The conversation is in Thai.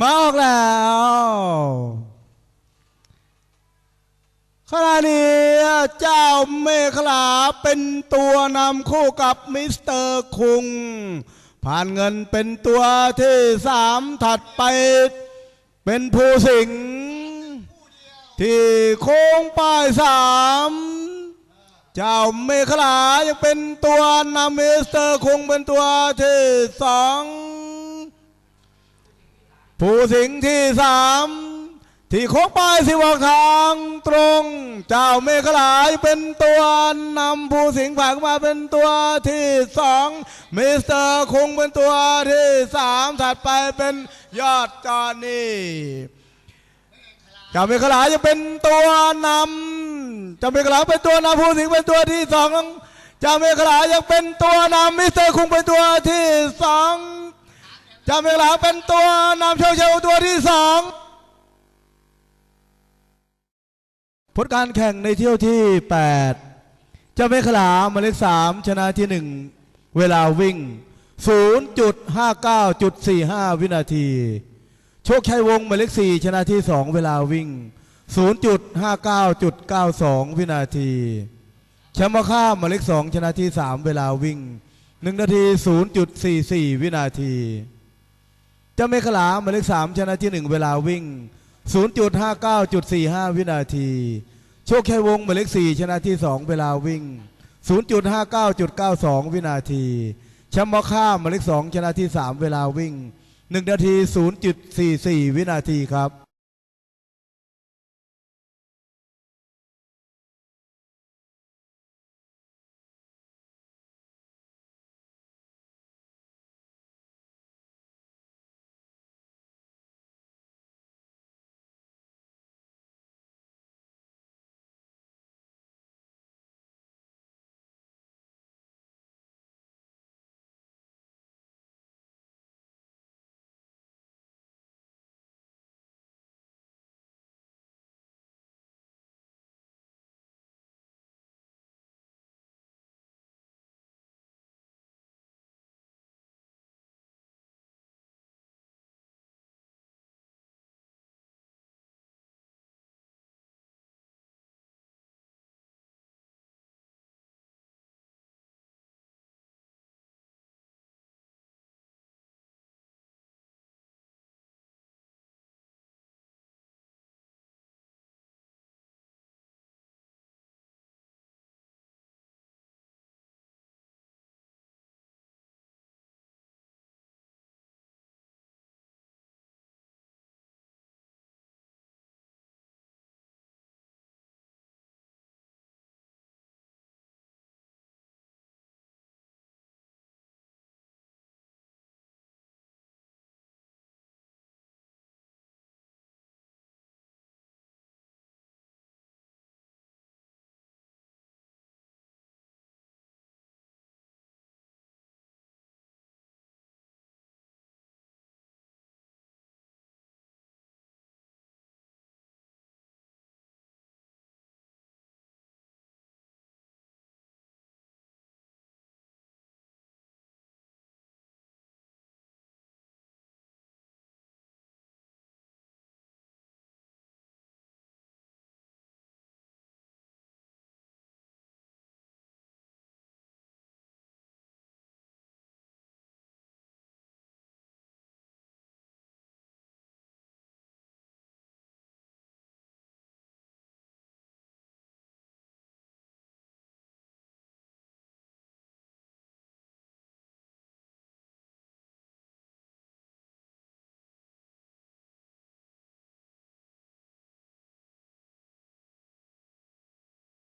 มาออกแล้วขณะนี้เจ้าเมฆลาเป็นตัวนำคู่กับมิสเตอร์คุง ผ่านเงินเป็นตัวที่สามถัดไป เป็นผู้สิง ที่โค้งป้ายสามเจ้าเมฆลายังเป็นตัวนำมิสเตอร์คุงเป็นตัวที่สอง ผู้สิงที่สามที่โค้งไปสิวอกทางตรง เจ้าเมฆลายเป็นตัวนำผู้สิงผ่านมาเป็นตัวที่สองมิสเตอร์คงเป็นตัวที่สามถัดไปเป็นยอดจอนี่เจ้าเมฆลายจะเป็นตัวนำเจ้าเมฆลายเป็นตัวนำผู้สิงเป็นตัวที่สองเจ้าเมฆลายยังเป็นตัวนำมิสเตอร์คงเป็นตัวที่สอง จำเวลาเป็นตัวนำโชคชัยตัวที่สองผลการแข่งในเที่ยวที่ 8 เจ้าเมฆลาหมายเลข3ชนะที่ 1 เวลาวิ่ง 0.59.45 วินาที โชคชัยวงหมายเลข4ชนะที่ 2 เวลาวิ่ง 0.59.92 วินาทีแชมป์มาค่าหมายเลข2ชนะที่ 3 เวลาวิ่ง 1 นาที 0.44 วินาที เจ้าเมฆลาหมายเลขสามชนะที่หนึ่งเวลาวิ่ง 0.59.45 วินาที โชคชัยวงหมายเลขสี่ชนะที่สองเวลาวิ่ง 0.59.92 วินาทีแชมป์มอค่าหมายเลขสองชนะที่สามเวลาวิ่ง 1 นาที 0.44 วินาทีครับ